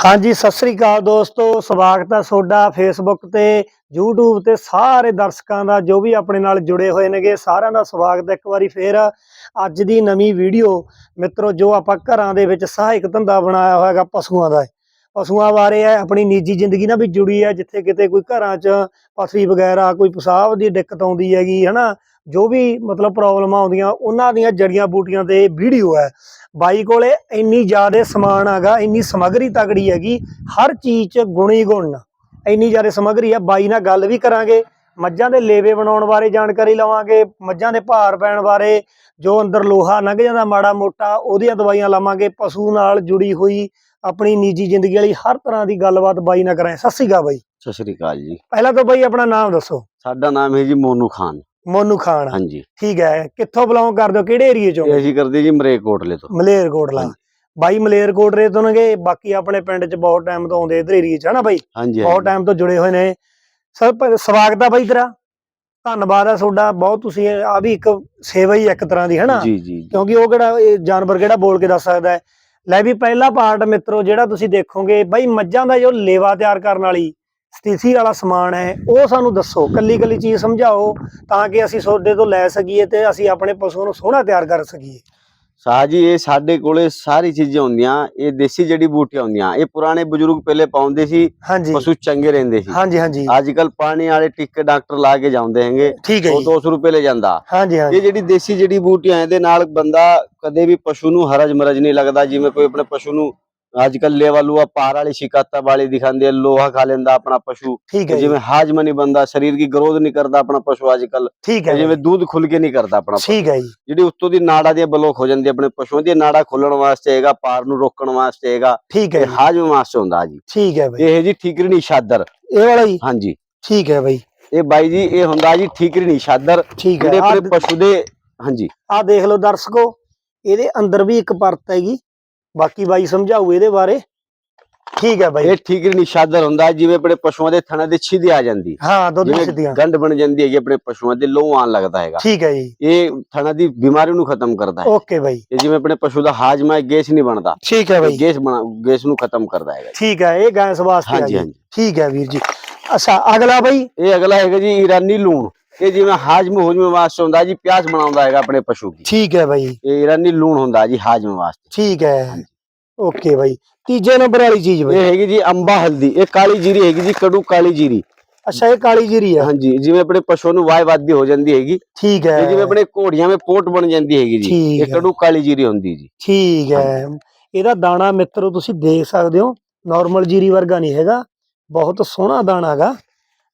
ਹਾਂਜੀ, ਸਤਿ ਸ੍ਰੀ ਅਕਾਲ ਦੋਸਤੋ, ਸਵਾਗਤ ਹੈ ਤੁਹਾਡਾ ਫੇਸਬੁੱਕ ਤੇ, YouTube ਤੇ ਸਾਰੇ ਦਰਸ਼ਕਾਂ ਦਾ ਜੋ ਵੀ ਆਪਣੇ ਨਾਲ ਜੁੜੇ ਹੋਏ ਨੇਗੇ, ਸਾਰਿਆਂ ਦਾ ਸਵਾਗਤ ਹੈ ਇੱਕ ਵਾਰੀ ਫੇਰ। ਅੱਜ ਦੀ ਨਵੀਂ ਵੀਡੀਓ, ਮਿੱਤਰੋ, ਜੋ ਆਪਾਂ ਘਰਾਂ ਦੇ ਵਿੱਚ ਸਹਾਇਕ ਧੰਦਾ ਬਣਾਇਆ ਹੋਇਆ ਹੈਗਾ ਪਸ਼ੂਆਂ ਦਾ ਪਸ਼ੂਆਂ ਬਾਰੇ ਹੈ ਆਪਣੀ ਨਿੱਜੀ ਜ਼ਿੰਦਗੀ ਨਾਲ ਵੀ ਜੁੜੀ ਹੈ, ਜਿੱਥੇ ਕਿਤੇ ਕੋਈ ਘਰਾਂ 'ਚ ਪਥਰੀ ਵਗੈਰਾ, ਕੋਈ ਪਿਸ਼ਾਬ ਦੀ ਦਿੱਕਤ ਆਉਂਦੀ ਹੈਗੀ, ਹਨਾ? ਜੋ ਵੀ ਮਤਲਬ ਪ੍ਰੋਬਲਮਾਂ ਆਉਂਦੀਆਂ ਉਹਨਾਂ ਦੀਆਂ ਜੜੀਆਂ ਬੂਟੀਆਂ ਤੇ ਵੀਡੀਓ ਹੈ। ਬਾਈ ਕੋਲੇ ਇੰਨੀ ਜ਼ਿਆਦਾ ਸਮਾਨ ਹੈਗਾ ਇੰਨੀ ਸਮੱਗਰੀ ਤਗੜੀ ਹੈਗੀ ਹਰ ਚੀਜ਼ 'ਚ ਗੁਣੀ ਗੁਣ। ਇੰਨੀ ਜ਼ਿਆਦਾ ਸਮੱਗਰੀ ਆ ਬਾਈ ਨਾਲ ਗੱਲ ਵੀ ਕਰਾਂਗੇ ਮੱਝਾਂ ਦੇ ਲੇਵੇ ਬਣਾਉਣ ਬਾਰੇ ਜਾਣਕਾਰੀ ਲਵਾਂਗੇ ਮੱਝਾਂ ਦੇ ਭਾਰ ਪੈਣ ਬਾਰੇ ਜੋ ਅੰਦਰ ਲੋਹਾ ਲੰਘ ਜਾਂਦਾ ਮਾੜਾ ਮੋਟਾ ਉਹਦੀਆਂ ਦਵਾਈਆਂ ਲਾਵਾਂਗੇ ਪਸ਼ੂ ਨਾਲ ਜੁੜੀ ਹੋਈ ਆਪਣੀ ਨਿੱਜੀ ਜ਼ਿੰਦਗੀ ਵਾਲੀ ਹਰ ਤਰ੍ਹਾਂ ਦੀ ਗੱਲਬਾਤ ਬਾਈ ਨਾਲ ਕਰਾਂ ਸਤਿ ਸ਼੍ਰੀ ਅਕਾਲ ਬਾਈ। ਸਤਿ ਸ਼੍ਰੀ ਅਕਾਲ ਜੀ। ਪਹਿਲਾਂ ਤਾਂ ਬਾਈ ਆਪਣਾ ਨਾਮ ਦੱਸੋ। ਸਾਡਾ ਨਾਮ ਹੈ ਜੀ ਮੋਨੂ ਖਾਨ। ਮੋਨੂ ਖਾਨ। ਹਾਂਜੀ। ਠੀਕ ਹੈ ਕਿੱਥੋਂ ਬਿਲੋਂਗ ਕਰਦੇ ਹੋ? ਕਿਹੜੇ ਏਰੀਏ ਚੋਂ? ਇਹ ਅਸੀਂ ਕਰਦੇ ਜੀ ਮਰੇਕੋਟਲੇ ਤੋਂ। ਮਲੇਰਕੋਟਲਾ। ਬਾਈ ਮਲੇਰਕੋਟਲੇ ਤੋਂ ਨੇਗੇ ਬਾਕੀ ਆਪਣੇ ਪਿੰਡ 'ਚ ਬਹੁਤ ਟਾਈਮ ਤੋਂ ਆਉਂਦੇ ਇਧਰ ਏਰੀਏ 'ਚ ਹਨਾ ਬਾਈ? ਹਾਂਜੀ ਬਹੁਤ। ਟਾਈਮ ਤੋਂ ਜੁੜੇ ਹੋਏ ਨੇ। ਸਰ ਸਵਾਗਤ ਆ ਬਾਈ ਤੇਰਾ। ਧੰਨਵਾਦ ਆ ਤੁਹਾਡਾ। ਬਹੁਤ ਤੁਸੀਂ ਆ ਵੀ ਇੱਕ ਸੇਵਾ ਹੀ ਇੱਕ ਤਰ੍ਹਾਂ ਦੀ ਹਨਾ ਕਿਉਂਕਿ ਉਹ ਕਿਹੜਾ ਇਹ ਜਾਨਵਰ ਕਿਹੜਾ ਬੋਲ ਕੇ ਦੱਸ ਸਕਦਾ ਹੈ? ਲੈ ਵੀ ਪਹਿਲਾ ਪਾਰਟ ਮਿੱਤਰੋ ਜਿਹੜਾ ਤੁਸੀਂ ਦੇਖੋਗੇ ਬਾਈ ਮੱਝਾਂ ਦਾ ਜੋ ਲੇਵਾ ਤਿਆਰ ਕਰਨ ਵਾਲੀ ਸਥਿਤੀ ਵਾਲਾ ਸਮਾਨ ਹੈ ਉਹ ਸਾਨੂੰ ਦੱਸੋ ਕੱਲੀ ਕੱਲੀ ਚੀਜ਼ ਸਮਝਾਓ ਤਾਂ ਕਿ ਅਸੀਂ ਤੁਹਾਡੇ ਤੋਂ ਲੈ ਸਕੀਏ ਤੇ ਅਸੀਂ ਆਪਣੇ ਪਸ਼ੂ ਨੂੰ ਸੋਹਣਾ ਤਿਆਰ ਕਰ ਸਕੀਏ। ਸਾਹ ਜੀ ਇਹ ਸਾਡੇ ਕੋਲੇ ਸਾਰੀ ਚੀਜ਼ਾਂ ਹੁੰਦੀਆਂ ਇਹ ਦੇਸੀ ਜੜੀ ਬੂਟੀਆਂ ਹੁੰਦੀਆਂ ਇਹ ਪੁਰਾਣੇ ਬਜ਼ੁਰਗ ਪਹਿਲੇ ਪਾਉਂਦੇ ਸੀ ਪਸ਼ੂ ਚੰਗੇ ਰਹਿੰਦੇ ਸੀ। ਹਾਂਜੀ ਹਾਂਜੀ। ਅੱਜ ਕੱਲ ਪਾਣੀ ਵਾਲੇ ਟਿੱਕੇ ਡਾਕਟਰ ਲਾ ਕੇ ਜਾਂਦੇ ਹੈਗੇ ਉਹ ਜੀ। 200 ਰੁਪਏ ਲੈ ਜਾਂਦਾ। ਹਾਂਜੀ ਹਾਂਜੀ। ਇਹ ਜਿਹੜੀ ਦੇਸੀ ਜੜੀ ਬੂਟੀਆਂ ਇਹਦੇ ਨਾਲ ਬੰਦਾ ਕਦੇ ਵੀ ਪਸ਼ੂ ਨੂੰ ਹਰਜ ਮਰਜ ਨਹੀਂ ਲੱਗਦਾ ਜਿਵੇਂ ਕੋਈ ਆਪਣੇ ਪਸ਼ੂ ਨੂੰ ਅੱਜ ਕੱਲ ਲੇਵਾ ਲੂਆ ਪਾਰ ਵਾਲੀ ਸ਼ਿਕਾਇਤਾਂ ਵਾਲੀ ਦਿਖਾਉਂਦੇ ਆ, ਲੋਹਾ ਖਾ ਲੈਂਦਾ ਆਪਣਾ ਪਸ਼ੂ। ਠੀਕ ਹੈ ਜੀ। ਜਿਵੇਂ ਹਾਜਮ ਨਹੀਂ ਬੰਦਾ ਸਰੀਰ ਦੀ ਗਰੋਥ ਨਹੀਂ ਕਰਦਾ ਆਪਣਾ ਪਸ਼ੂ ਅੱਜ ਕੱਲ ਠੀਕ ਹੈ ਜਿਵੇਂ ਦੁੱਧ ਖੁੱਲ ਕੇ ਨਹੀਂ ਕਰਦਾ ਆਪਣਾ। ਠੀਕ ਹੈ ਜੀ। ਜਿਹੜੀ ਉੱਤੋਂ ਦੀ ਨਾੜਾ ਦੀਆਂ ਬਲੋਕ ਹੋ ਜਾਂਦੀ ਆਪਣੇ ਪਸ਼ੂਆਂ ਦੀ ਨਾੜਾ ਖੋਲਣ ਵਾਸਤੇ ਹੈਗਾ ਪਾਰ ਨੂੰ ਰੋਕਣ ਵਾਸਤੇ ਹੈਗਾ ਠੀਕ ਹੈ ਹਾਜਮ ਵਾਸਤੇ ਹੁੰਦਾ ਜੀ। ਠੀਕ ਹੈ ਬਾਈ। ਇਹ ਜੀ ਠੀਕਰੀ ਸ਼ਾਦਰ। ਇਹ ਵਾਲਾ ਜੀ? ਹਾਂਜੀ। ਠੀਕ ਹੈ ਬਾਈ। ਇਹ ਬਾਈ ਜੀ ਇਹ ਹੁੰਦਾ ਜੀ ਠੀਕਰੀ ਸ਼ਾਦਰ। ਠੀਕ ਹੈ। ਆਪਣੇ ਪਸ਼ੂ ਦੇ ਹਾਂਜੀ। ਆਹ ਦੇਖ ਲਓ ਦਰਸ਼ਕੋ ਇਹਦੇ ਅੰਦਰ ਵੀ ਇੱਕ ਪਰਤ ਹੈਗੀ। ਬਾਕੀ ਬਾਈ ਸਮਝਾਊ ਇਹਦੇ ਬਾਰੇ। ਠੀਕ ਹੈ ਬਾਈ। ਇਹ ਠੀਕਰੀ ਸ਼ਾਦਰ ਹੁੰਦਾ ਜਿਵੇਂ ਆਪਣੇ ਪਸ਼ੂਆਂ ਦੇ ਥਣਾ ਦੇ ਛਿਦੇ ਆ ਜਾਂਦੀ। ਹਾਂ ਦੁੱਧ ਸਿੱਧੀਆਂ ਗੰਢ ਬਣ ਜਾਂਦੀ ਹੈਗੀ ਆਪਣੇ ਪਸ਼ੂਆਂ ਦੇ ਲੋਹ ਆਣ ਲੱਗਦਾ ਹੈਗਾ। ਠੀਕ ਹੈ ਜੀ। ਇਹ ਥਣਾ ਦੀ ਬਿਮਾਰੀ ਨੂੰ ਖਤਮ ਕਰਦਾ ਹੈ। ਓਕੇ ਬਾਈ। ਇਹ ਜਿਵੇਂ ਆਪਣੇ ਪਸ਼ੂ ਦਾ ਹਾਜਮਾ ਹੈ ਗੈਸ ਨਹੀਂ ਬਣਦਾ। ਠੀਕ ਹੈ ਬਾਈ। ਗੈਸ ਬਣਾ ਗੈਸ ਨੂੰ ਖਤਮ ਕਰਦਾ ਹੈਗਾ ਠੀਕ ਹੈ ਇਹ ਗੈਸ ਵਾਸਤੇ ਹਾਂਜੀ ਠੀਕ ਹੈ ਵੀਰ ਜੀ। ਅੱਛਾ ਅਗਲਾ ਬਾਈ। ਇਹ ਅਗਲਾ ਹੈਗਾ ਜੀ ਈਰਾਨੀ ਲੂਣ। ਇਹ ਜਿਵੇਂ ਹਾਜਮ ਹੁਜਮ ਵਾਸਤੇ ਹੁੰਦਾ ਜੀ ਪਿਆਜ਼ ਬਣਾਉਂਦਾ ਹੈਗਾ ਆਪਣੇ ਪਸ਼ੂ ਦੀ। ਠੀਕ ਹੈ ਬਾਈ। ਇਹ ਈਰਾਨੀ ਲੂਣ ਹੁੰਦਾ ਜੀ ਹਾਜਮ ਵਾਸਤੇ। ਠੀਕ ਹੈ। ਓਕੇ ਬਾਈ। ਤੀਜੇ ਨੰਬਰ ਵਾਲੀ ਚੀਜ਼ ਇਹ ਬਾਈ ਹੈਗੀ ਜੀ ਅੰਬਾ ਹਲਦੀ। ਇਹ ਕਾਲੀ ਜੀਰੀ ਹੈਗੀ ਜੀ ਕੜੂ ਕਾਲੀ ਜੀਰੀ। ਅੱਛਾ ਇਹ ਕਾਲੀ ਜੀਰੀ ਆ। ਹਾਂਜੀ ਜਿਵੇਂ ਆਪਣੇ ਪਸ਼ੂ ਨੂੰ ਵਾਈ ਵਾਦੀ ਹੋ ਜਾਂਦੀ ਹੈਗੀ। ਠੀਕ ਹੈ। ਇਹ ਜਿਵੇਂ ਆਪਣੇ ਘੋੜੀਆਂ ਵਿੱਚ ਪੋਟ ਬਣ ਜਾਂਦੀ ਹੈਗੀ ਜੀ ਇਹ। ਕੜੂ ਕਾਲੀ ਜੀਰੀ ਹੁੰਦੀ ਜੀ। ਠੀਕ ਹੈ। ਇਹਦਾ ਦਾਣਾ ਮਿੱਤਰੋ ਤੁਸੀਂ ਦੇਖ ਸਕਦੇ ਹੋ। ਨਾਰਮਲ ਜੀਰੀ ਵਰਗਾ ਨਹੀਂ ਹੈਗਾ। ਬਹੁਤ ਸੋਹਣਾ ਦਾਣਾ ਹੈਗਾ।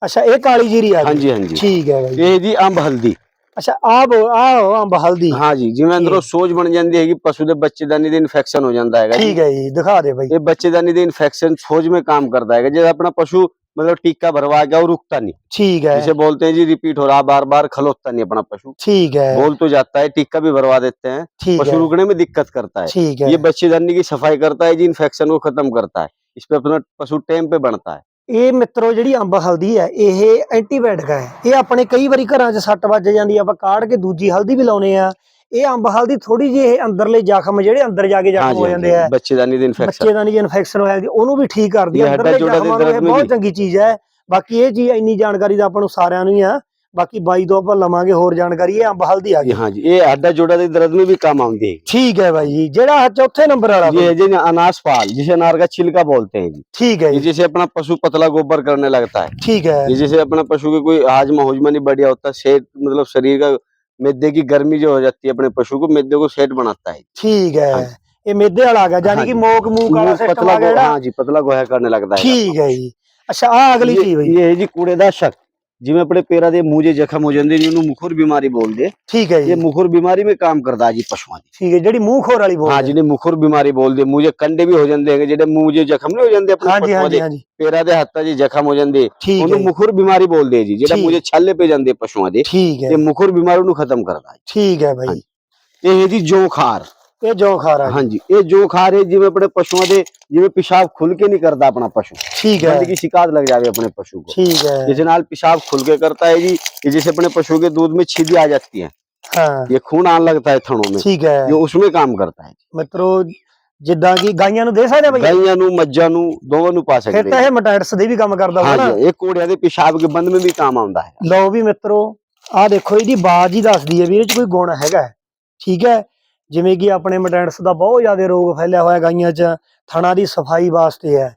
ਅੱਛਾ ਇਹ ਕਾਲੀ ਜੀਰੀ ਆ ਗਈ ਹਾਂਜੀ ਹਾਂਜੀ ਠੀਕ ਹੈ ਬਾਈ ਇਹ ਜੀ ਅੰਬ ਹਲਦੀ ਅੱਛਾ ਆਹ ਬੋ- ਆਹ ਅੰਬ ਹਲਦੀ ਹਾਂ ਜੀ ਜਿਵੇਂ ਅੰਦਰੋਂ ਸੋਜ ਬਣ ਜਾਂਦੀ ਹੈਗੀ ਪਸ਼ੂ ਦੇ ਬੱਚੇਦਾਨੀ ਦੇ ਇਨਫੈਕਸ਼ਨ ਹੋ ਜਾਂਦਾ ਹੈਗਾ ਜੀ ਠੀਕ ਹੈ ਜੀ ਦਿਖਾ ਦੇ ਬਾਈ ये बच्चेदानी दे इन्फेक्शन सोज में काम करता है जैसे अपना पशु मतलब टीका भरवा गया और रुकता नहीं ਠੀਕ ਹੈ जिसे बोलते हैं जी रिपीट हो रहा बार बार खलोता नहीं अपना पशु ਠੀਕ है बोल तो जाता है टीका भी भरवा देते हैं ठीक पशु है रुकने में दिक्कत करता है ठीक है ये बच्चेदानी की सफाई करता है जी इन्फेक्शन को खत्म करता है इस पे अपना पशु टाइम पे बढ़ता है ਇਹ ਮਿੱਤਰੋ ਜਿਹੜੀ ਅੰਬ ਹਲਦੀ ਹੈ ਇਹ ਐਂਟੀਬਾਇਟਿਕ ਹੈ। ਇਹ ਆਪਣੇ ਕਈ ਵਾਰੀ ਘਰਾਂ 'ਚ ਸੱਟ ਵੱਜ ਜਾਂਦੀ ਆਪਾਂ ਕਾੜ ਕੇ ਦੂਜੀ ਹਲਦੀ ਵੀ ਲਾਉਨੇ ਆ। ਇਹ ਅੰਬ ਹਲਦੀ ਥੋੜੀ ਜਿਹੀ ਇਹ ਅੰਦਰਲੇ ਜ਼ਖਮ ਜਿਹੜੇ ਅੰਦਰ ਜਾ ਕੇ ਜ਼ਖਮ ਹੋ ਜਾਂਦੇ ਆ। ਬੱਚੇਦਾਨੀ ਦੀ ਇਨਫੈਕਸ਼ਨ ਬੱਚੇਦਾਨੀ ਦੀ ਇਨਫੈਕਸ਼ਨ ਹੋ ਜਾਂਦੀ ਉਹਨੂੰ ਵੀ ਠੀਕ ਕਰਦੀ ਹੈ ਅੰਦਰਲੇ ਜ਼ਖਮਾਂ ਨੂੰ ਬਹੁਤ ਚੰਗੀ ਚੀਜ਼ ਹੈ। ਬਾਕੀ ਇਹ ਜੀ ਇੰਨੀ ਜਾਣਕਾਰੀ ਦਾ ਆਪਾਂ ਨੂੰ ਸਾਰਿਆਂ ਨੂੰ ਹੀ ਆ। ਬਾਕੀ ਬਾਈ ਤੋਂ ਆਪਾਂ ਲਵਾਂਗੇ ਹੋਰ ਜਾਣਕਾਰੀ ਇਹ ਅੰਬ ਹਲਦੀ ਆ जी ਗਈ हाँ जी ये हड्डा जोड़ा दे दर्द में भी काम आती है ਠੀਕ ਹੈ ਬਾਈ ਜੀ ਜਿਹੜਾ ਚੌਥੇ ਨੰਬਰ ਵਾਲਾ ये ਬਾਈ, है जी अनाज पाल जिसे अनार का छिलका बोलते हैं जी ਠੀਕ ਹੈ ये ਜੀ जैसे अपना पशु पतला गोबर करने लगता है ਠੀਕ है ये जैसे अपना पशु के कोई हाजमा हुजमा नहीं बढ़िया होता सेहत मतलब शरीर का मैदे की गर्मी जो हो जाती है अपने पशु को मैदे को सेट बनाता है ਠੀਕ ਹੈ हाँ ਇਹ ਮੇਦੇ वाला आ गया यानी कि हाँ जी। मोक मूक वाला मुंह सिस्टम पतला आ गया गो- ਜਿਹੜਾ? हाँ जी पतला गोया करने लगता है ਠੀਕ ਹੈ ਜੀ ਅੱਛਾ ਆ ਅਗਲੀ ये, ਚੀਜ਼ ਬਈ ये है जी कूड़ेदाशक जिਵੇਂ ਆਪਣੇ ਪੈਰਾਂ ਦੇ ਮੂੰਹ 'ਚ ਜ਼ਖਮ ਹੋ ਜਾਂਦੇ ਨੇ ਉਹਨੂੰ ਮੁਖਰ ਬਿਮਾਰੀ ਬੋਲਦੇ ਠੀਕ ਹੈ ਇਹ ਜੀ ਮੁਖਰ ਬਿਮਾਰੀ ਵਿੱਚ ਕੰਮ ਕਰਦਾ ਜੀ ਪਸ਼ੂਆਂ ਦੀ। ਠੀਕ ਹੈ ਜਿਹੜੀ ਮੂੰਹ ਖੋਰ ਵਾਲੀ ਬੋਲ ਹਾਂ ਜਿਹਨੇ ਮੁਖਰ ਬਿਮਾਰੀ ਬੋਲਦੇ ਮੂੰਹ 'ਚ ਕੰਡੇ ਵੀ ਹੋ ਜਾਂਦੇ ਹੈਗੇ ਜਿਹੜੇ ਮੂੰਹ 'ਚ ਜ਼ਖਮ ਨਹੀਂ ਹੋ ਜਾਂਦੇ ਆਪਣੇ ਪਸ਼ੂਆਂ ਦੇ ਪੈਰਾਂ ਦੇ ਹੱਥਾਂ 'ਚ ਜ਼ਖਮ ਹੋ ਜਾਂਦੇ ਉਹਨੂੰ ਹੈ ਮੁਖਰ ਬਿਮਾਰੀ ਬੋਲਦੇ ਜੀ ਜਿਹੜਾ। ਮੂੰਹ 'ਚ ਛਾਲੇ ਪੈ ਜਾਂਦੇ ਪਸ਼ੂਆਂ ਦੇ ਠੀਕ ਹੈ। ਇਹ ਮੁਖਰ ਬਿਮਾਰੀ ਨੂੰ ਖਤਮ ਕਰਦਾ ਹੈ ਠੀਕ ਹੈ ਹਾਂਜੀ। ਇਹ ਹੈ ਜੀ ਜੋਖਾਰ। ਇਹ ਜੋ ਖਾ ਰਹਾ ਹਾਂਜੀ ਇਹ ਜੋਖਾਰ ਹੈ ਜਿਵੇਂ ਆਪਣੇ ਪਸ਼ੂਆਂ ਦੇ ਜਿਵੇਂ ਪਿਸ਼ਾਬ ਖੁੱਲ ਕੇ ਨਹੀਂ ਕਰਦਾ ਆਪਣਾ ਪਸ਼ੂ ठीक है गंदगी शिकायत लग जावे अपने पशु को ठीक है जिसे नाल पेशाब खुल के करता है जी ये जैसे अपने पशु के दूध में छिदी आ जाती है हाँ ये खून आने लगता है थनों में ठीक है ये उसमें काम करता है मित्रों ਜਿੱਦਾਂ ਕਿ ਗਾਈਆਂ ਨੂੰ ਦੇ ਸਕਦੇ ਆ ਬਈ ਗਾਈਆਂ ਨੂੰ ਮੱਝਾਂ ਨੂੰ ਦੋਵਾਂ ਨੂੰ ਪਾ ਫਿਰ ਸਕਦੇ ਤਾਂ ਹਾਂ ਇਹ ਮਟੈਟਸ ਦੇ ਵੀ ਕੰਮ ਕਰਦਾ ਹੋਣਾ ਨਾ ਹਾਂਜੀ ਇਹ ਘੋੜਿਆਂ ਦੇ ਪਿਸ਼ਾਬ ਕੇ ਬੰਦ में भी काम ਆਉਂਦਾ ਹੈ ਲਓ ਵੀ ਮਿੱਤਰੋ ਆਹ ਦੇਖੋ ਇਹਦੀ ਬਾਜ ਹੀ ਦੱਸਦੀ ਹੈ ਵੀ ਇਹਦੇ ਚ ਕੋਈ ਗੁਣ ਹੈਗਾ ਹੈ। ਠੀਕ ਹੈ ਜਿਵੇਂ ਕਿ ਆਪਣੇ ਮਟੈਂਟਸ ਦਾ ਬਹੁਤ ਜ਼ਿਆਦਾ ਰੋਗ ਫੈਲਿਆ ਹੋਇਆ ਗਾਈਆਂ 'ਚ ਥਣਾ ਦੀ ਸਫਾਈ ਵਾਸਤੇ ਹੈ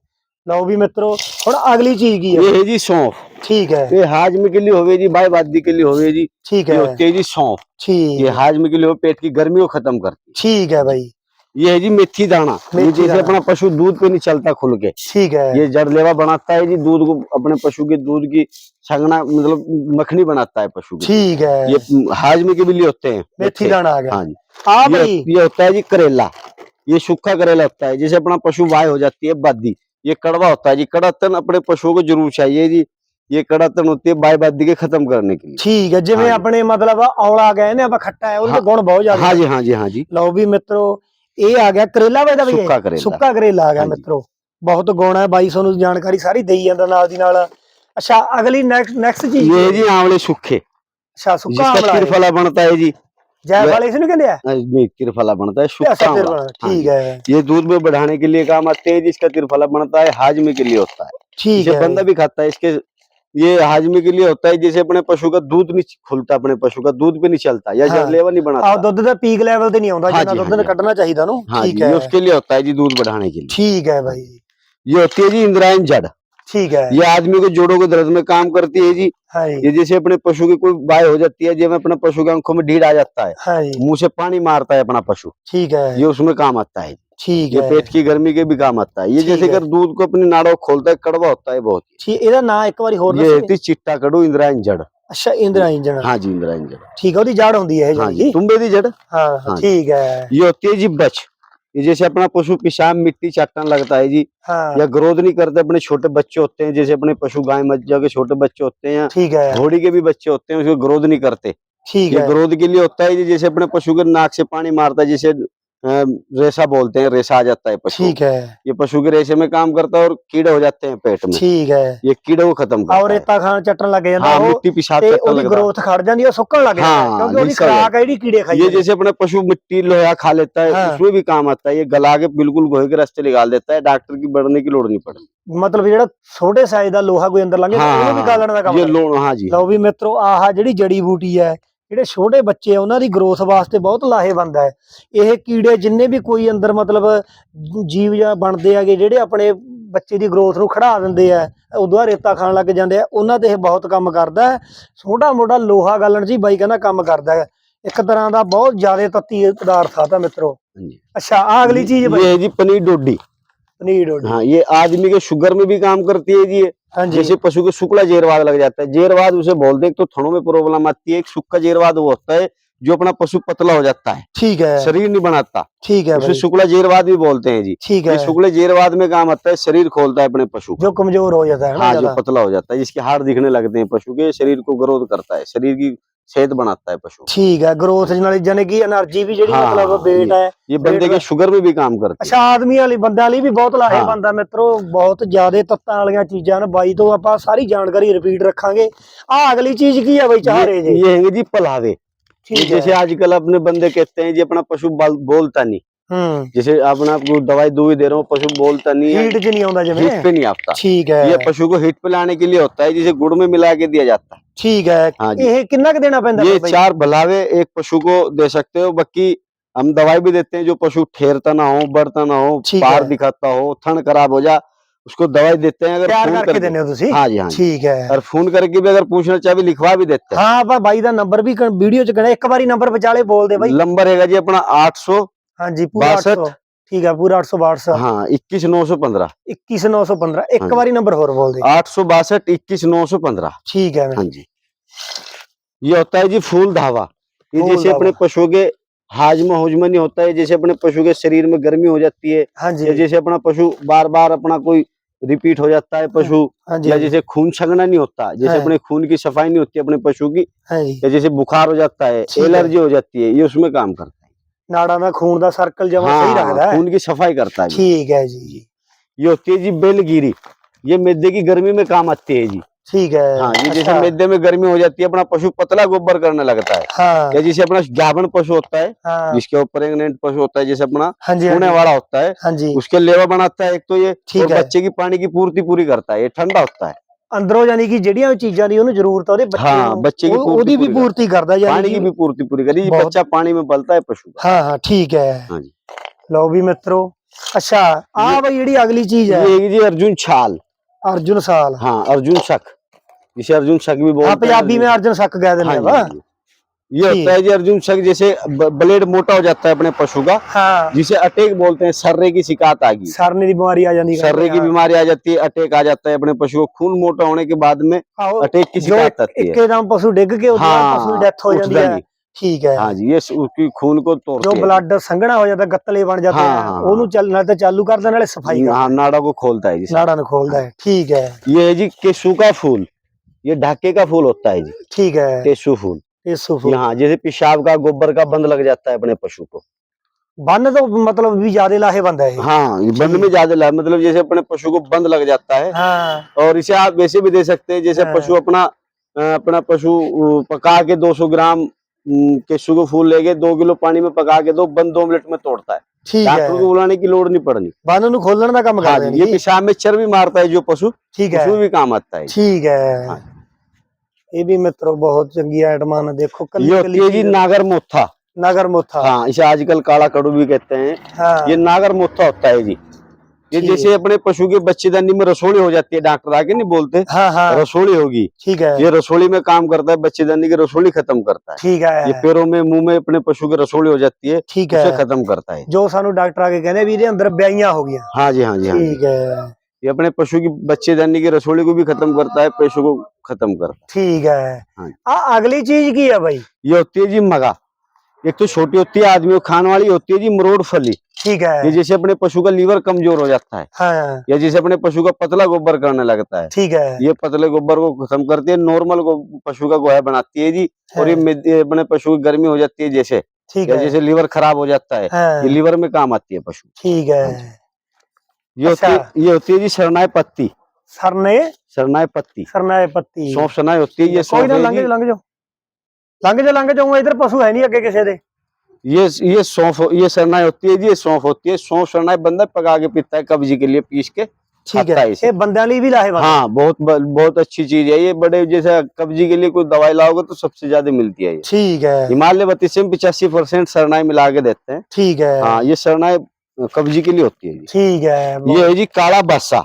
ਲਓ ਵੀ ਮਿੱਤਰੋ ਹੁਣ ਅਗਲੀ ਚੀਜ਼ ਕੀ ये ਹੈ है जी सौंफ ਠੀਕ ਹੈ ये हाजमे के लिए होवे जी बाई बादी के लिए होवे जी ਠੀਕ ये ਹੈ होती है जी सौंफ ਠੀਕ ये हाजमे के लिए हो पेट की गर्मी को खत्म करती ਠੀਕ ਹੈ ਬਾਈ है ये है जी मेथी दाना ये मेथी जैसे दाना। अपना पशु दूध पे नहीं चलता खुल के ਠੀਕ ਹੈ ये जड़लेवा बनाता है जी दूध को अपने पशु के दूध की छंगना मतलब मखनी बनाता है पशु की ਠੀਕ ਹੈ ये हाजमे के भी लिए होते हैं ਮੇਥੀ मेथे। ਦਾਣਾ ਆ ਗਿਆ हाँ जी ਆ ये, ਬਈ ये होता है जी करेला ये सूखा करेला होता है जैसे अपना पशु वाय हो जाती है बादी ये कड़वा होता है जी कड़ातन अपने पशुओं को जरूर चाहिए जी ये कड़ातन होती है बाय बादी के खत्म करने के लिए ਠੀਕ ਹੈ ਜਿਵੇਂ ਹਾਂਜੀ। ਆਪਣੇ ਮਤਲਬ ਔਲਾ ਗਏ ਨੇ ਆਪਾਂ ਖੱਟਾ ਹੈ ਉਹਦੇ ਹਾਂ। ਗੁਣ ਬਹੁਤ ਜ਼ਿਆਦਾ हाँ जी हाँ जी हाँ जी ਲਓ ਵੀ ਮਿੱਤਰੋ ਇਹ ਆ ਗਿਆ ਕਰੇਲਾ ਵੇ ਦਾ ਵੀ ਇਹ? ਸੁੱਕਾ ਕਰੇਲਾ। ਸੁੱਕਾ ਕਰੇਲਾ ਆ ਗਿਆ ਹਾਂਜੀ। ਮਿੱਤਰੋ ਬਹੁਤ ਗੁਣ ਹੈ ਬਾਈ ਤੁਹਾਨੂੰ ਜਾਣਕਾਰੀ ਸਾਰੀ ਦੇਈ ਜਾਂਦਾ ਨਾਲ ਦੀ ਨਾਲ ਅੱਛਾ ਅਗਲੀ ਨੈਕਸਟ ਨੈਕਸਟ ਚੀਜ਼ ये ਕੀ है ਹੈ? जी आंवले सूखे ਅੱਛਾ ਸੁੱਕਾ जिसका ਆਮਲਾ ਹੈ। तिरफला बनता है जी ਜੈ वे- ਵਾਲੇ ਇਸ ਨੂੰ ਕਹਿੰਦੇ ਆ अ, नहीं तिरफला बनता है सूखा ਅੱਛਾ आंवला ਤਿਰਵਲਾ, हाँ ਠੀਕ जी। ਹੈ ये दूध में बढ़ाने के लिए काम आते हैं जिसका तिरफला बनता है हाजमे के लिए होता है ਠੀਕ इसे ਹੈ बंदा भी खाता है इसके ये हाजमे के लिए होता है जैसे अपने पशु का दूध नहीं खुलता अपने पशु का दूध पे नहीं चलता या हाँ। जड़लेवा नहीं ਆ बनाता ਦੁੱਧ ਦਾ ਪੀਕ ਲੈਵਲ ਤੇ ਨਹੀਂ ਆਉਂਦਾ ਹਾਂਜੀ, ਜਿੰਨਾ ਦੁੱਧ ਨੇ ਹਾਂਜੀ। ਕੱਢਣਾ ਚਾਹੀਦਾ ਨੂੰ हाँ ਠੀਕ जी ये ਹੈ उसके लिए होता है जी दूध बढ़ाने के लिए ਠੀਕ ਹੈ ਬਾਈ ये होती है जी इंद्रायण जड़ ਠੀਕ ਹੈ ये आदमी को जोड़ों के दर्द में काम करती है जी ਹਾਂਜੀ ये जैसे अपने पशु की कोई बाय हो जाती है जब अपने पशु की आंखों में ढीड आ जाता है ਹਾਂਜੀ मुंह से पानी मारता है अपना पशु ਠੀਕ है ये उसमें काम आता है ਠੀਕ ये है पेट की गर्मी के भी काम आता है ये ठीक जैसे है। अगर दूध को अपनी नाड़ों को खोलता है कड़वा होता है बहुत ਠੀਕ ਇਹਦਾ ਨਾਂ ਇੱਕ ਵਾਰੀ ਹੋਰ ये ਦੱਸੋ होती है चिट्टा कड़ू इंद्रायण जड़ ਅੱਛਾ ਇੰਦਰਾ ਇੰਜਣ हाँ जी इंद्रायण जड़ ਠੀਕ ਹੈ ਉਹਦੀ ਜੜ ਹੁੰਦੀ ਹੈ ਇਹ हाँ ਜਿਹੜੀ जी तुम्बे दी जड़ ਹਾਂ हाँ। ਠੀਕ ਹੈ ये होती है जी बच जैसे अपना पशु पिशाब मिट्टी चाटना लगता है जी हाँ। या ग्रोथ नहीं करते अपने छोटे बच्चे होते हैं जैसे अपने पशु गाय मज्जा के छोटे बच्चे होते हैं ठीक है। घोड़ी के भी बच्चे होते हैं उसको ग्रोथ नहीं करते। ठीक है। ग्रोथ के लिए होता है जैसे अपने पशु के नाक से पानी मारता है जैसे रेशा बोलते हैं रेशा आ जाता है पशु ठीक है ये पशु के रेशे में काम करता है और कीड़े हो जाते हैं पेट में ठीक है ये कीड़े को खत्म और करता है ਰੇਤਾ ਖਾਣ ਚੱਟਣ ਲੱਗ ਜਾਂਦਾ हाँ ਉਹ मिट्टी पेशाब ਤੇ करने ਉਹਦੀ लगता है ਗਰੋਥ ਖੜ ਜਾਂਦੀ ਹੈ ਉਹ ਸੁੱਕਣ ਲੱਗ ਜਾਂਦਾ ਹੈ, हाँ, ਕਿਉਂਕਿ ਉਹਦੀ निश्चय है। ਖਰਾਕ ਹੈ ਜਿਹੜੀ ਕੀੜੇ ਖਾਈ ये ਜਾਂਦੇ जैसे अपने पशु मिट्टी लोहा खा लेता है हाँ। उसमें भी काम आता है ये गला के बिल्कुल गोहे के रास्ते निकाल देता है डॉक्टर की बढ़ने की लोड़ नहीं पड़ती ਮਤਲਬ ਜਿਹੜਾ ਛੋਟੇ ਸਾਈਜ਼ ਦਾ ਲੋਹਾ ਕੋਈ ਅੰਦਰ ਲੰਘੇ ਉਹਨੂੰ ਵੀ ਗਾਲਣ ਦਾ ਕੰਮ ये ਕਰਦਾ। लोड़ हाँ जी ਲਓ ਵੀ ਮਿੱਤਰੋ ਆਹ ਜਿਹੜੀ ਜੜੀ ਬੂਟੀ ਹੈ ਜਿਹੜੇ ਛੋਟੇ ਬੱਚੇ ਆ ਉਹਨਾਂ ਦੀ ਗਰੋਥ ਵਾਸਤੇ ਬਹੁਤ ਲਾਹੇਵੰਦ ਹੈ ਇਹ ਕੀੜੇ ਜਿੰਨੇ ਵੀ ਕੋਈ ਅੰਦਰ ਮਤਲਬ ਜੀਵ ਜਾਂ ਬਣਦੇ ਆਗੇ ਜਿਹੜੇ ਆਪਣੇ ਬੱਚੇ ਦੀ ਗਰੋਥ ਨੂੰ ਖੜਾ ਦਿੰਦੇ ਆ ਉਦੋਂ ਰੇਤਾ ਖਾਣ ਲੱਗ ਜਾਂਦੇ ਆ ਉਹਨਾਂ ਤੇ ਇਹ ਬਹੁਤ ਕੰਮ ਕਰਦਾ ਹੈ। ਛੋਟਾ ਮੋਟਾ ਲੋਹਾ ਗਾਲਣ ਜੀ ਬਾਈ ਕਹਿੰਦਾ ਕੰਮ ਕਰਦਾ ਹੈ। ਇੱਕ ਤਰ੍ਹਾਂ ਦਾ ਬਹੁਤ ਜ਼ਿਆਦਾ ਤੱਤੀ ਪਦਾਰਥ ਆ ਤਾਂ ਮਿੱਤਰੋ। ਅੱਛਾ ਆ ਅਗਲੀ ਚੀਜ਼ ਬਾਈ। ਇਹ ਜੀ ਪਨੀਰ ਡੋਡੀ। नीड हाँ ये आदमी के शुगर में भी काम करती है जी हाँ जैसे पशु के शुक्ला जेरवाद लग जाता है। जेरवाद उसे बोल दे तो थनों में प्रॉब्लम आती है एक जेरवाद वो होता है जो अपना पशु पतला हो जाता है। ठीक है। शरीर नहीं बनाता। ठीक है उसे शुक्ला जेरवाद भी बोलते हैं जी। ठीक है। शुक्ला जेरवाद में काम आता है शरीर खोलता है अपने पशु जो कमज़ोर हो जाता है हाँ जो पतला हो जाता है जिसके हार दिखने लगते हैं पशु के शरीर को ग्रोथ करता है। शरीर की सेहत बनाता है पशु ठीक है ग्रोथ नाली यानी कि एनर्जी भी ਜਿਹੜੀ हाँ, ਮਤਲਬ वेट है ये बंदे के शुगर में भी काम करता ਅੱਛਾ ਆਦਮੀ ਵਾਲੀ ਬੰਦਿਆਂ ਲਈ ਵੀ ਬਹੁਤ ਲਾਹੇਵੰਦ ਆ ਮਿੱਤਰੋ ਬਹੁਤ ਜ਼ਿਆਦਾ ਤੱਤਾਂ ਵਾਲੀਆਂ ਚੀਜ਼ਾਂ ਨੇ ਬਾਈ ਤੋਂ ਆਪਾਂ ਸਾਰੀ ਜਾਣਕਾਰੀ ਰਿਪੀਟ ਰੱਖਾਂਗੇ ਆ ਅਗਲੀ ਚीज ਕੀ ਹੈ ਬਾਈ ਚਾਰੇ है जी ये है जी पलावे ठीक है जैसे आजकल अपने बंदे कहते हैं जी अपना पशु बल- बोलता नहीं हाँ। जैसे आपने आपको दवाई दुवी दे रहा हूँ पशु बोलता नहीं है। हीट नहीं होता जब हीट पे नहीं आता। ठीक है। ये पशु को हीट पे लाने के लिए होता है जिसे गुड़ में मिला के दिया जाता है। ठीक है। हाँ ये कितना देना पड़ता है चार भलावे एक पशु को दे सकते हो बाकी हम दवाई भी देते हैं जो पशु ठेरता ना हो बढ़ता ना हो पार दिखाता हो थन खराब हो जा उसको दवाई देते हैं अगर फ़ोन करके देने हो हाँ जी हाँ ठीक है। और फ़ोन करके भी अगर पूछना चाहे लिखवा भी देते हैं। हाँ भाई का नंबर भी वीडियो च एक बार नंबर बचा बोल दे भाई। नंबर है जी अपना आठ सौ हाँ जी पूरा बासठ। ठीक है पूरा आठ सौ बासठ। हाँ इक्कीस नौ सौ पंद्रह। इक्कीस नौ सौ पंद्रह। एक हाँ बारी नंबर और बोल दे आठ सौ बासठ इक्कीस नौ सौ पंद्रह। ठीक है हाँ जी। ये होता है जी फूल धावा। ये जैसे अपने पशु के हाजमा हुजमा नहीं होता है जैसे अपने पशु के शरीर में गर्मी हो जाती है हाँ जी। जैसे अपना पशु बार बार अपना कोई रिपीट हो जाता है पशु हाँ या हाँ जैसे खून छगना नहीं होता जैसे अपने खून की सफ़ाई नहीं होती अपने पशु की या जैसे बुखार हो जाता है। एलर्जी हो जाती है ये उसमें काम करता है। नाड़ा में खून का सर्कल जमा हाँ, सही रखता है खून की सफ़ाई करता है ठीक है जी ये होती है जी बेलगिरी ये मैदे की गर्मी में काम आती है जी ठीक है हाँ ये अच्छा। जैसे मैदे में गर्मी हो जाती है अपना पशु पतला गोबर करने लगता है हाँ। या जैसे अपना गाभन पशु होता है हाँ। जिसके प्रेगनेंट पशु होता है जैसे अपना होने वाला होता है उसके लेवा बनाता है एक तो ये और बच्चे की पानी की पूर्ति पूरी करता है ये ठंडा होता है ਅੰਦਰੋਂ ਯਾਨੀ ਕਿ ਜਿਹੜੀਆਂ ਚੀਜ਼ਾਂ ਦੀ ਉਹਨੂੰ ਜ਼ਰੂਰਤ ਉਹਦੇ ਬੱਚੇ ਹਾਂ ਬੱਚੇ ਦੀ ਉਹਦੀ ਵੀ ਪੂਰਤੀ ਕਰਦਾ ਯਾਨੀ ਪਾਣੀ ਦੀ ਵੀ ਪੂਰਤੀ ਪੂਰੀ ਕਰੀ। ਜੀ ਬੱਚਾ ਪਾਣੀ ਵਿੱਚ ਬਲਤਾ ਹੈ ਪਸ਼ੂ ਹਾਂ ਹਾਂ ਠੀਕ ਹੈ। ਹਾਂ ਲਓ ਵੀ ਮਿੱਤਰੋ ਅੱਛਾ ਆਹ ਬਈ ਜਿਹੜੀ ਅਗਲੀ ਚੀਜ਼ ਹੈ। ਇਹ ਜੀ ਅਰਜੁਨ ਛਾਲ। ਅਰਜੁਨ ਸਾਲ ਹਾਂ ਅਰਜੁਨ ਸ਼ਕ ਜਿਸੇ ਅਰਜੁਨ ਸ਼ਕ ਵੀ ਬੋਲਦੇ ਹਾਂ ਪੰਜਾਬੀ ਵਿੱਚ ਅਰਜੁਨ ਸ਼ਕ ਕਹਿ ਦਿੰਦੇ ਆ ये ठीक। होता है जी अर्जुन शक जैसे ब- ब्लेड मोटा हो जाता है अपने पशु का हाँ जिसे अटैक बोलते हैं सर्रे की शिकायत आ गई ਸਰਨੇ ਦੀ ਬਿਮਾਰੀ ਆ ਜਾਂਦੀ सर्रे की बीमारी आ जाती है अटैक आ जाता है अपने पशु को खून मोटा होने के बाद में ਆਹੋ अटैक की ਜੋ शिकायत आती है ਇੱਕੇਦਮ ਪਸ਼ੂ ਡਿੱਗ ਕੇ ਉਹਦੇ ਨਾਲ ਪਸ਼ੂ ਦੀ ਡੈਥ ਹੋ उठ ਜਾਂਦੀ ਹੈ जाएगी। ਠੀਕ ਹੈ हाँ जी ये स- उसकी खून को ਜੋ तोड़ती है ਬਲੱਡ ਸੰਘਣਾ ਹੋ ਜਾਂਦਾ ਗੱਤਲੇ ਬਣ ਜਾਂਦੇ ਹਾਂ, ਆ ਹਾਂ, ਉਹਨੂੰ ਚੱਲਣਾ ਤੇ ਚਾਲੂ ਕਰਦਾ ਨਾਲੇ ਸਫਾਈ ਕਰਦਾ हाँ नाड़ा को खोलता है जी ਨਾੜਾਂ ਨੂੰ ਖੋਲਦਾ ਹੈ ਠੀਕ ਹੈ ये है जी केसू का फूल ये ढाके का फूल होता है जी ਠੀਕ ਹੈ केसू फूल यहाँ जैसे पेशाब का गोबर का बंद लग जाता है अपने पशु को। बंद तो मतलब भी ज़्यादा लाहे बंद है। हाँ बंद में ज़्यादा लाहे मतलब जैसे अपने पशु को बंद लग जाता है। हाँ। और इसे आप वैसे भी दे सकते हैं जैसे हाँ। पशु अपना अपना पशु पका के 200 ग्राम के को फूल ले गए दो किलो पानी में पका के दो बंद दो मिनट में तोड़ता है। ठीक है। को बुलाने की लोड़ नहीं पड़नी। बांधों खोलने का काम हाँ, ये पेशाब में चर्बी मारता है जो पशु ठीक है। भी काम आता है। ठीक है। हाँ ਇਹ ਵੀ ਮਿੱਤਰੋ ਬਹੁਤ ਚੰਗੀ ਆਈਟਮਾਂ ਨੇ ਦੇਖੋ ये ਕੱਲੀ होती ਕੱਲੀ है जी नागर मोथा ਨਗਰ ਮੁੱਥਾ हाँ इसे आजकल काला कड़ू भी कहते हैं ਹਾਂ ये नागर मोथा होता है जी ये ठीक। जैसे अपने पशु के बच्चेदानी में रसोली हो जाती है डॉक्टर आके नहीं बोलते ਹਾਂ ਹਾਂ रसोली होगी ठीक है ये रसोली में काम करता है बच्चेदानी की रसोली खत्म करता है ठीक ये है पैरों में मुंह में अपने पशु की रसोली हो जाती है ठीक उसे है खत्म करता है ਜੋ ਸਾਨੂੰ ਡਾਕਟਰ ਆ ਕੇ ਕਹਿੰਦੇ ਵੀ ਇਹਦੇ ਅੰਦਰ ਬਿਆਈਆਂ ਹੋ ਗਈਆਂ हाँ जी हाँ जी हाँ जी ਠੀਕ ਹੈ ये अपने पशु की बच्चे जानने की रसोड़ी को भी खत्म करता है पशु को खत्म करता ठीक है। हाँ। आ, अगली चीज़ की है भाई? ये होती है जी मगा। एक तो छोटी होती है आदमी खान वाली होती है जी मरोड़ फली। ठीक है। ये जैसे अपने पशु का लीवर कमज़ोर हो जाता है हाँ। या जैसे अपने पशु का पतला गोबर करने लगता है। ठीक है। ये पतले गोबर को खत्म करती है नॉर्मल पशु का गोहा बनाती है जी और हाँ। ये अपने पशु की गर्मी हो जाती है जैसे ठीक है। जैसे लीवर खराब हो जाता है हाँ। लीवर में काम आती है पशु। ठीक है। हाँ ये अच्छा। होती ये होती है जी शरनाय पत्ती। सरने शरनाय पत्ती। सरनाय पत्ती। सौंफ शरनाय होती है ये कोई ना लंगे लंघ जाओ लंघ जाओ। लंघ जाओ इधर पशु है नहीं अगे किसी दे। ये ये सौंफ ये सरनाई होती है जी ये सौंफ होती है। सौंफ सरनाई बंदा पका के पीता है कब्जी के लिए पीस के ठीक है। ये बंदे लिए भी लाहेवंद हाँ बहुत बहुत अच्छी चीज़ है। ये बड़े जैसे कब्जी के लिए कोई दवाई लाओगे तो सबसे ज़्यादा मिलती है ये। ठीक है। हिमालय बत्तीस में पिचासी परसेंट सरनाई मिला के देते हैं। ठीक है। हाँ ये सरनाई कब्जी के लिए होती है जी ठीक है ये है जी काला बासा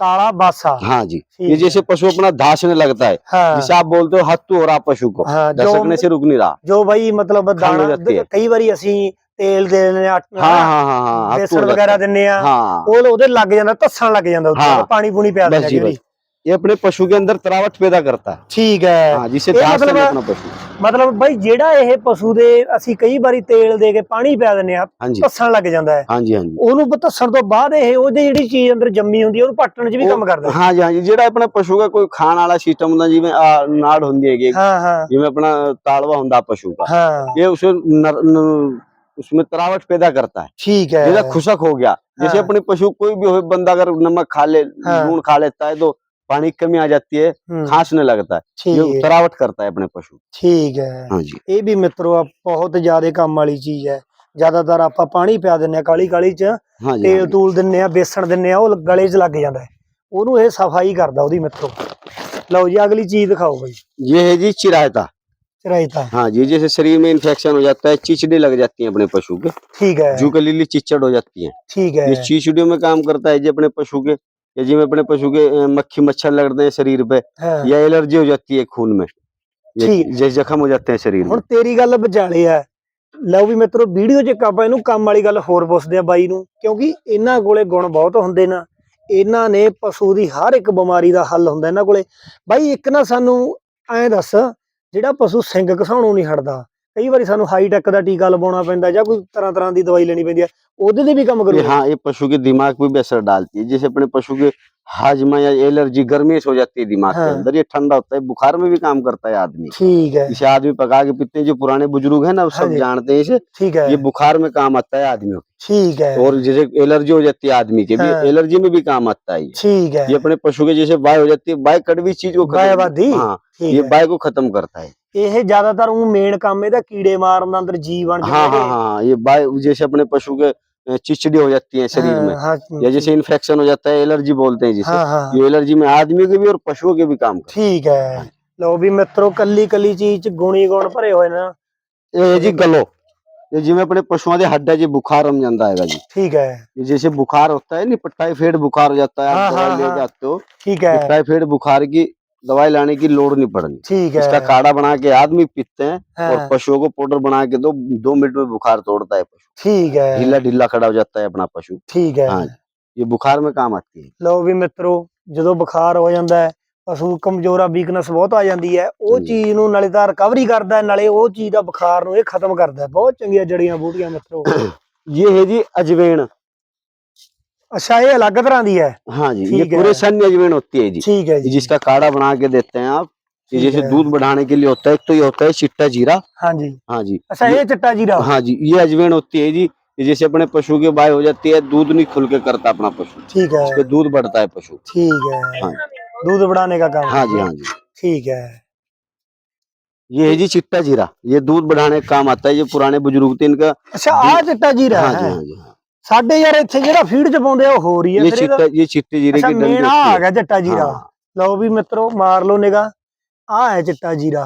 काला बासा हाँ जी ठीक ये है। जैसे पशु अपना धासने लगता है हाँ जिसे आप बोलते हो हत्तू हो रहा पशु को हाँ जो दसकने से रुक नहीं रहा ਜੋ ਬਈ ਮਤਲਬ ਖਾਣ ਨੂੰ ਦਾਣਾ ਜਾਂਦੀ ਹੈ। ਕਈ ਵਾਰੀ ਅਸੀਂ ਤੇਲ ਦੇ ਦਿੰਦੇ ਆ हाँ हाँ हाँ हाँ हत्तू ਬੇਸਣ हो जाता ਵਗੈਰਾ है। ਦਿੰਨੇ ਆ हाँ ਉਹ ਉਹਦੇ ਲੱਗ ਜਾਂਦਾ ਧੱਸਣ ਲੱਗ ਜਾਂਦਾ ਉੱਤੇ ਹਾਂ। ਪਾਣੀ ਪੂਣੀ ਪਿਆ बस ਦਿੰਦੇ जी ਆ बस ये अपने पशु के अंदर तरावट पैदा करता है ਠੀਕ ਹੈ हाँ जिसे ये धास मतलब- अपना पशु ਮਤਲਬ ਬਈ ਜਿਹੜਾ ਇਹ ਪਸ਼ੂ ਦੇ ਅਸੀਂ ਕਈ ਵਾਰੀ ਤੇਲ ਦੇ ਕੇ ਪਾਣੀ ਪਿਆ ਦਿੰਨੇ ਆ हाँ जी ਧੱਸਣ ਲੱਗ ਜਾਂਦਾ ਹੈ हाँ जी हाँ जी ਉਹਨੂੰ ਪ- ਧੱਸਣ ਤੋਂ ਬਾਅਦ ਇਹ ਉਹਦੀ ਜਿਹੜੀ ਚੀਜ਼ ਅੰਦਰ ਜੰਮੀ ਹੁੰਦੀ ਹੈ ਉਹਨੂੰ ਪੱਟਣ 'ਚ ਵੀ ਉਹ- ਕੰਮ ਕਰਦਾ ਹੈ। ਹਾਂ ਜੀ ਹਾਂ ਜੀ ਜਿਹੜਾ ਆਪਣਾ ਪਸ਼ੂ ਦਾ ਕੋਈ ਖਾਣ ਵਾਲਾ ਸਿਸਟਮ ਹੁੰਦਾ ਜਿਵੇਂ ਆਹ ਨਾੜ ਹੁੰਦੀ ਹੈਗੀ ਹਾਂ ਹਾਂ ਜਿਵੇਂ ਆਪਣਾ ਤਾਲਵਾ ਹੁੰਦਾ ਪਸ਼ੂ का ਹਾਂ ये उसे नर, न, उसमें तरावट पैदा करता है ਠੀਕ ਹੈ जैसा खुशक हो गया जैसे हाँ। अपने पशु कोई भी हो बंदा अगर नमक खा ले हाँ। लूण खा लेता है तो पानी की कमी आ जाती है ਹੂੰ, खांसने लगता है ਠੀਕ ये ਹੈ तरावट करता है अपने पशु ਠੀਕ ਹੈ हाँ जी ਇਹ ਵੀ ਮਿੱਤਰੋ ਆ ਬਹੁਤ ਜ਼ਿਆਦਾ ਕੰਮ ਵਾਲੀ ਚੀਜ਼ ਹੈ ਜ਼ਿਆਦਾਤਰ ਆਪਾਂ ਪਾਣੀ ਪਿਆ ਦਿੰਨੇ ਆ ਕਾਲੀ ਕਾਲੀ 'ਚ हाँ जी हाँ ਤੇਲ जी। ਤੂਲ ਦਿੰਨੇ ਆ ਬੇਸਣ ਦਿੰਨੇ ਆ ਉਹ ਗਲੇ 'ਚ ਲੱਗ ਜਾਂਦਾ ਹੈ ਉਹਨੂੰ ਇਹ ਸਫਾਈ ਕਰਦਾ ਉਹਦੀ ਮਿੱਤਰੋ ਲਓ ਜੀ ਅਗਲੀ ਚੀਜ਼ ਦਿਖਾਓ ਬਈ ये है जी चिरायता ਚਰਾਈਤਾ हाँ जी जैसे शरीर में इन्फेक्शन हो जाता है चिचड़ी लग जाती है अपने पशु के ਠੀਕ ਹੈ जू कलीली चिचड़ हो जाती है ਠੀਕ है ये चीचड़ियों में काम करता है जी अपने पशु के या जिसमें अपने पशु के अ, मक्खी मच्छर लगते हैं शरीर पे ਹਾਂ या एलर्जी हो जाती है खून में ये ठीक। जैसे जख्म हो जाते हैं शरीर में ਹੁਣ ਤੇਰੀ ਗੱਲ ਵਿਚਾਲੇ ਆ ਲਓ ਵੀ ਮਿੱਤਰੋ ਵੀਡੀਓ 'ਚ ਆਪਾਂ ਇਹਨੂੰ ਕੰਮ ਵਾਲੀ ਗੱਲ ਹੋਰ ਪੁੱਛਦੇ ਆ ਬਾਈ ਨੂੰ ਕਿਉਂਕਿ ਇਹਨਾਂ ਕੋਲੇ ਗੁਣ ਬਹੁਤ ਹੁੰਦੇ ਨਾ ਇਹਨਾਂ ਨੇ ਪਸ਼ੂ ਦੀ ਹਰ ਇੱਕ ਬਿਮਾਰੀ ਦਾ ਹੱਲ ਹੁੰਦਾ ਇਹਨਾਂ ਕੋਲੇ ਬਾਈ ਇੱਕ ਨਾ ਸਾਨੂੰ ਐਂ ਦੱਸ ਜਿਹੜਾ ਪਸ਼ੂ ਸਿੰਘ ਘਸਾਉਣੋਂ ਨਹੀਂ ਹਟਦਾ ਕਈ ਵਾਰੀ ਸਾਨੂੰ ਹਾਈ ਟੈਕ ਦਾ ਟੀਕਾ ਲਵਾਉਣਾ ਪੈਂਦਾ ਜਾਂ ਕੋਈ ਤਰ੍ਹਾਂ ਤਰ੍ਹਾਂ ਦੀ ਦਵਾਈ ਲੈਣੀ ਪੈਂਦੀ ਹੈ ਉਹਦੇ ਤੇ ਵੀ ਕੰਮ ये ਕਰੂਗਾ हाँ ये पशु के दिमाग पे भी असर डालती है जैसे अपने पशु के हाजमा या एलर्जी गर्मी हो जाती है दिमाग हाँ। के अंदर ये ठंडा होता है बुखार में भी काम करता है आदमी ਠੀਕ ਹੈ इसे आदमी पका के पीते हैं जो पुराने बुजुर्ग है ना वो हाँ सब जी। जानते हैं इसे ਠੀਕ ਹੈ ये बुखार में काम आता है आदमियों ਠੀਕ है को और जैसे एलर्जी हो जाती है आदमी के भी हाँ। एलर्जी में भी काम आता है ये ਠੀਕ है ये अपने पशु के जैसे बाय हो जाती है बाय कड़वी चीज को खत्म- बायवादी? हाँ ਠੀਕ ये ਹੈ बाय को खत्म करता है ਇਹ ज्यादातर वो मेन काम है कीड़े मारना अंदर जीव अण हाँ हाँ हाँ ये बाय जैसे अपने पशु के चिचड़ी हो जाती है शरीर में हाँ, या जैसे इन्फेक्शन हो जाता है एलर्जी बोलते हैं जिसे हाँ, हाँ, ये एलर्जी में आदमी के भी और पशुओं के भी काम ठीक है ਲਓ ਵੀ ਮਿੱਤਰੋ ਕੱਲੀ ਕੱਲੀ ਚੀਜ਼ ਚ ਗੁਣੀ ਗੁਣ ਭਰੇ ਹੋਏ ਨੇ ਇਹ ਜੀ ਗਲੋ ये जिम्मे अपने पशुओं के हड्डा जी बुखार हम जाता है जी ठीक है ये जैसे बुखार होता है नहीं टाइफेड बुखार हो जाता है हाँ, आप हाँ, ले जाते हो ठीक है टाइफेड बुखार की दवाई लाने की लोड़ नहीं पड़नी ਠੀਕ इसका ਹੈ काढ़ा बना के आदमी पीते हैं और ਹਾਂ, पशुओं को पाउडर बना के दो दो मिनट में बुखार तोड़ता है पशु ਠੀਕ ਹੈ ढीला ढीला खड़ा हो जाता है अपना पशु ਠੀਕ ਹੈ हाँ ये बुखार में काम आती है ਲਓ ਵੀ ਮਿੱਤਰੋ ਜਦੋਂ ਬੁਖਾਰ ਹੋ ਜਾਂਦਾ ਹੈ ਪਸ਼ੂ ਕਮਜ਼ੋਰ ਆ ਵੀਕਨੈਸ ਬਹੁਤ ਆ ਜਾਂਦੀ ਹੈ ਉਹ ਹਮ। ਚੀਜ਼ ਨੂੰ ਨਾਲੇ ਤਾਂ ਰਿਕਵਰੀ ਕਰਦਾ ਹੈ, ਨਾਲੇ ਉਹ ਚੀਜ਼ ਦਾ ਬੁਖਾਰ ਨੂੰ ਇਹ ਖਤਮ ਕਰਦਾ ਹੈ। ਬਹੁਤ ਚੰਗੀਆਂ ਜੜੀਆਂ ਬੂਟੀਆਂ ਮਿੱਤਰੋ ये है जी अजवेण अच्छा ये अलग तरह दी है हाँ जी ये पूरे सैन्य अजमेन होती है जी ठीक है जी जिसका काढ़ा बना के देते हैं आप जैसे दूध बढ़ाने के लिए होता है तो ये होता है चिट्टा जीरा हाँ जी हाँ जी अच्छा ये चिट्टा जीरा हाँ जी ये अजमेन होती है जी जैसे अपने पशु के बाय हो जाती है दूध नहीं खुल के करता अपना पशु ठीक है दूध बढ़ता है पशु ठीक है हाँ दूध बढ़ाने का काम हाँ जी हाँ जी ठीक है ये है जी चिट्टा जीरा ये दूध बढ़ाने का काम आता है ये पुराने बुजुर्ग थे इनका अच्छा आ चिट्टा जीरा हाँ जी हाँ जी ਸਾਡੇ ਯਾਰ ਇੱਥੇ ਜਿਹੜਾ ਫੀਡ ਚ ਪਾਉਂਦੇ ਆ ਉਹ ਹੋ ਰਹੀ ਹੈ ਇਹ ਚਿੱਟਾ ਇਹ ਚਿੱਟੇ ਜੀਰੇ ਕੀ ਡੰਡੇ ਆ ਆ। ਗਿਆ ਚਿੱਟਾ ਜੀਰਾ। ਲਓ ਵੀ ਮਿੱਤਰੋ ਮਾਰ ਲਓ ਨਿਗਾ ਆ ਹੈ ਚਿੱਟਾ ਜੀਰਾ।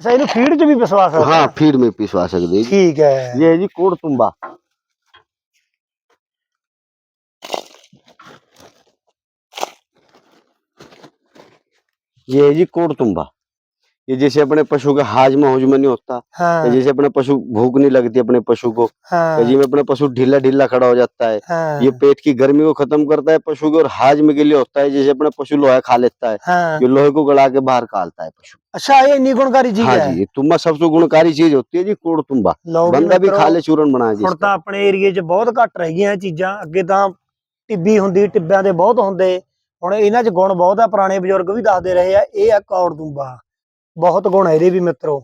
ਅੱਛਾ ਇਹਨੂੰ ਫੀਡ 'ਚ ਵੀ ਪਿਸਵਾ ਸਕਦੇ ਹਾਂ ਫੀਡ ਮੇ ਪਿਸਵਾ ਸਕਦੇ ਠੀਕ ਹੈ। ਇਹ ਜੀ ਕੋੜ ਤੁੰਬਾ। ਇਹ ਜੀ ਕੋੜ ਤੁੰਬਾ। ये जैसे अपने पशु का हाजमा हुजमा नहीं होता ਹਾਂ या जैसे अपने पशु भूख नहीं लगती अपने पशु को या ਹਾਂ जिसमें अपने पशु ढीला ढीला खड़ा हो जाता है ਹਾਂ ये पेट की गर्मी को खत्म करता है पशु के और हाजमे के लिए होता है जैसे अपना पशु लोहा खा लेता है ਹਾਂ ये लोहे को गला के बाहर निकालता है पशु ਅੱਛਾ ਇਹ ਇੰਨੀ ਗੁਣਕਾਰੀ ਚੀਜ਼ हाँ ਹੈ जी ये तुम्बा सबसे गुणकारी चीज होती है जी कोड़ तुम्बा ਲਓ ਵੀ बंदा भी ਮਿੱਤਰੋ, खा ले चूरन बना के ਹੁਣ इसका। ਤਾਂ ਆਪਣੇ ਏਰੀਏ 'ਚ ਬਹੁਤ ਘੱਟ ਰਹਿ ਗਈਆਂ ਇਹ ਚੀਜ਼ਾਂ ਅੱਗੇ ਤਾਂ ਟਿੱਬੀ ਹੁੰਦੀ ਟਿੱਬਿਆਂ ਦੇ ਬਹੁਤ ਹੁੰਦੇ ਹੁਣ ਇਹਨਾਂ 'ਚ ਗੁਣ ਬਹੁਤ ਆ ਪੁਰਾਣੇ ਬਜ਼ੁਰਗ ਵੀ ਦੱਸਦੇ ਰਹੇ ਆ ਇਹ ਆ ਕੌੜ ਦੁੰਬਾ बहुत गुण है भी मित्रों।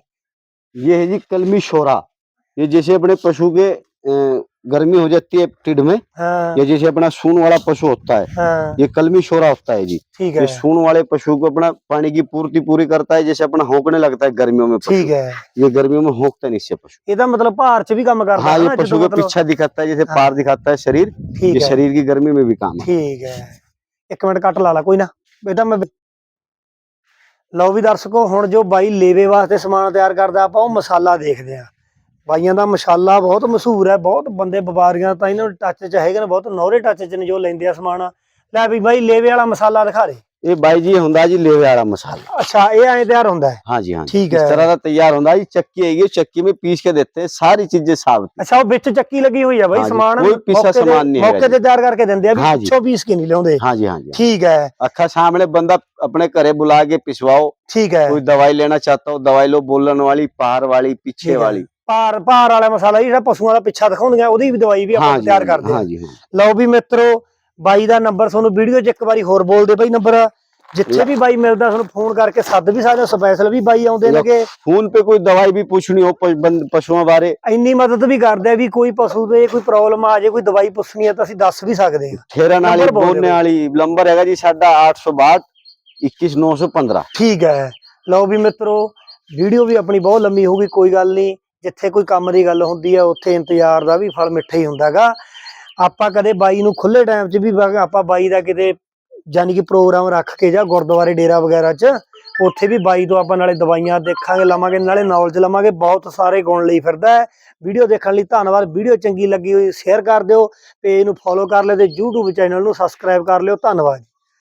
ये है जी कलमी शोरा। ये जैसे अपने पशु के गर्मी हो जाती है टिड में हाँ। ये जैसे अपना सून वाला पशु होता है हाँ। ये कलमी शोरा होता है जी। ठीक है। सून वाले पशु को अपना पानी की पूर्ति पूरी करता है जैसे अपना होंकने लगता है गर्मियों में ठीक है। ये गर्मियों में होंकता नहीं इससे पशु। इधर तो मतलब पार से भी काम करता हाँ ये पशु का पीछा मतलब- दिखाता है जैसे हाँ। पार दिखाता है शरीर शरीर की गर्मी में भी काम ठीक है। एक मिनट काट ला कोई ना। बेटा मैं ਲਓ ਵੀ ਦਰਸ਼ਕੋ, ਹੁਣ ਜੋ ਬਾਈ ਲੇਵੇ ਵਾਸਤੇ ਸਮਾਨ ਤਿਆਰ ਕਰਦਾ, ਆਪਾਂ ਉਹ ਮਸਾਲਾ ਦੇਖਦੇ ਆ ਬਾਈਆਂ ਦਾ ਮਸਾਲਾ ਬਹੁਤ ਮਸ਼ਹੂਰ ਹੈ, ਬਹੁਤ ਬੰਦੇ ਵਪਾਰੀਆਂ ਤਾਂ ਇਹਨਾਂ ਨੂੰ ਟੱਚ 'ਚ ਹੈਗੇ ਨੇ, ਬਹੁਤ ਨੌਰੇ ਟੱਚ 'ਚ ਨੇ ਜੋ ਲੈਂਦੇ ਆ ਸਮਾਨ। ਲੈ ਵੀ ਬਾਈ ਲੇਵੇ ਵਾਲਾ ਮਸਾਲਾ ਦਿਖਾ ਦੇ। ये बाई जी हुंदा जी लेवे वाला मसाला ਅੱਛਾ ਇਹ ਐਂ ਤਿਆਰ ਹੁੰਦਾ ਹੈ हाँ जी हाँ जी ठीक इस है। तरह का तैयार होता है ये चक्की है ये चक्की में पीस के देते हैं सारी चीजें साबित ਅੱਛਾ ਉਹ ਵਿੱਚ ਚੱਕੀ ਲੱਗੀ ਹੋਈ ਆ ਬਾਈ ਹਾਂਜੀ, ਸਮਾਨ ਕੋਈ ਪਿੱਛਾ ਮੌਕੇ ਤੇ- ਸਮਾਨ ਨਹੀਂ ਹੈਗਾ ਮੌਕੇ ਤੇ ਤਿਆਰ ਕਰਕੇ ਦਿੰਦੇ ਆ ਵੀ ਹਾਂਜੀ। ਪਿੱਛੋਂ ਪੀਸ ਕੇ ਨਹੀਂ ਲਿਆਉਂਦੇ हाँ जी हाँ जी ਠੀਕ ਹੈ अखा सामने बंदा अपने घरे बुला के पिसवाओ ਠੀਕ ਹੈ कोई दवाई लेना चाहता हो दवाई लो बोलन वाली पहाड़ वाली ठीक पीछे है। वाली ਭਾਰ ਭਾਰ ਵਾਲਾ ਮਸਾਲਾ ਜੀ, ਜਿਹੜਾ ਪਸ਼ੂਆਂ ਦਾ ਪਿੱਛਾ ਦਿਖਾਉਂਦੀਆਂ ਉਹਦੀ ਵੀ ਦਵਾਈ ਵੀ ਆਪਾਂ हाँ जी ਤਿਆਰ हाँ ਕਰਦੇ जी, ਆ हाँ जी हाँ ਲਓ ਵੀ ਮਿੱਤਰੋ ਬਾਈ ਦਾ ਨੰਬਰ ਤੁਹਾਨੂੰ ਵੀਡੀਓ 'ਚ ਇੱਕ ਵਾਰੀ ਹੋਰ ਬੋਲ ਦੇ ਬਾਈ ਨੰਬਰ। ਜਿੱਥੇ ਵੀ ਬਾਈ ਮਿਲਦਾ ਤੁਹਾਨੂੰ ਫੋਨ ਕਰਕੇ ਸੱਦ ਵੀ ਸਕਦੇ ਹੋ ਸਪੈਸ਼ਲ ਵੀ ਬਾਈ ਆਉਂਦੇ ਨੇਗੇ। ਫੋਨ 'ਤੇ ਕੋਈ ਦਵਾਈ ਵੀ ਪੁੱਛਣੀ ਹੋ ਪਸ਼ੂਆਂ ਬਾਰੇ। ਇੰਨੀ ਮਦਦ ਵੀ ਕਰਦੇ ਆ ਵੀ ਕੋਈ ਪਸ਼ੂ ਦੇ ਕੋਈ ਪ੍ਰੋਬਲਮ ਆ ਜੇ ਕੋਈ ਦਵਾਈ ਪੁੱਛਣੀ ਹੈ ਤਾਂ ਅਸੀਂ ਦੱਸ ਵੀ ਸਕਦੇ ਹਾਂ ਠੇਰਨ ਵਾਲੀ ਬੋਨੇ ਵਾਲੀ ਨੰਬਰ ਹੈਗਾ ਜੀ ਸਾਡਾ 862 21915 ਠੀਕ ਹੈ। ਲਓ ਵੀ ਮਿੱਤਰੋ ਵੀਡੀਓ ਵੀ ਆਪਣੀ ਬਹੁਤ ਲੰਮੀ ਹੋਊਗੀ ਕੋਈ ਗੱਲ ਨਹੀਂ। ਜਿੱਥੇ ਕੋਈ ਕੰਮ ਦੀ ਗੱਲ ਹੁੰਦੀ ਹੈ ਉੱਥੇ ਇੰਤਜ਼ਾਰ ਦਾ ਵੀ ਫਲ ਮਿੱਠਾ ਹੀ ਹੁੰਦਾਗਾ। ਆਪਾਂ ਕਦੇ ਬਾਈ ਨੂੰ ਖੁੱਲੇ ਟਾਈਮ 'ਚ ਵੀ ਆਪਾਂ ਬਾਈ ਦਾ ਕਿਤੇ ਯਾਨੀ ਕਿ ਪ੍ਰੋਗਰਾਮ ਰੱਖ ਕੇ ਜਾਂ ਗੁਰਦੁਆਰੇ ਡੇਰਾ ਵਗੈਰਾ 'ਚ, ਉੱਥੇ ਵੀ ਬਾਈ ਤੋਂ ਆਪਾਂ ਨਾਲੇ ਦਵਾਈਆਂ ਦੇਖਾਂਗੇ, ਲਵਾਂਗੇ, ਨਾਲੇ ਨੌਲੇਜ ਲਵਾਂਗੇ, ਬਹੁਤ ਸਾਰੇ ਗੁਣ ਲਈ ਫਿਰਦਾ ਹੈ। ਵੀਡੀਓ ਦੇਖਣ ਲਈ ਧੰਨਵਾਦ ਵੀਡੀਓ ਚੰਗੀ ਲੱਗੀ ਹੋਈ ਸ਼ੇਅਰ ਕਰ ਦਿਓ ਪੇਜ ਨੂੰ ਫੋਲੋ ਕਰ ਲਿਓ ਤੇ YouTube ਚੈਨਲ ਨੂੰ ਸਬਸਕ੍ਰਾਈਬ ਕਰ ਲਿਓ, ਧੰਨਵਾਦ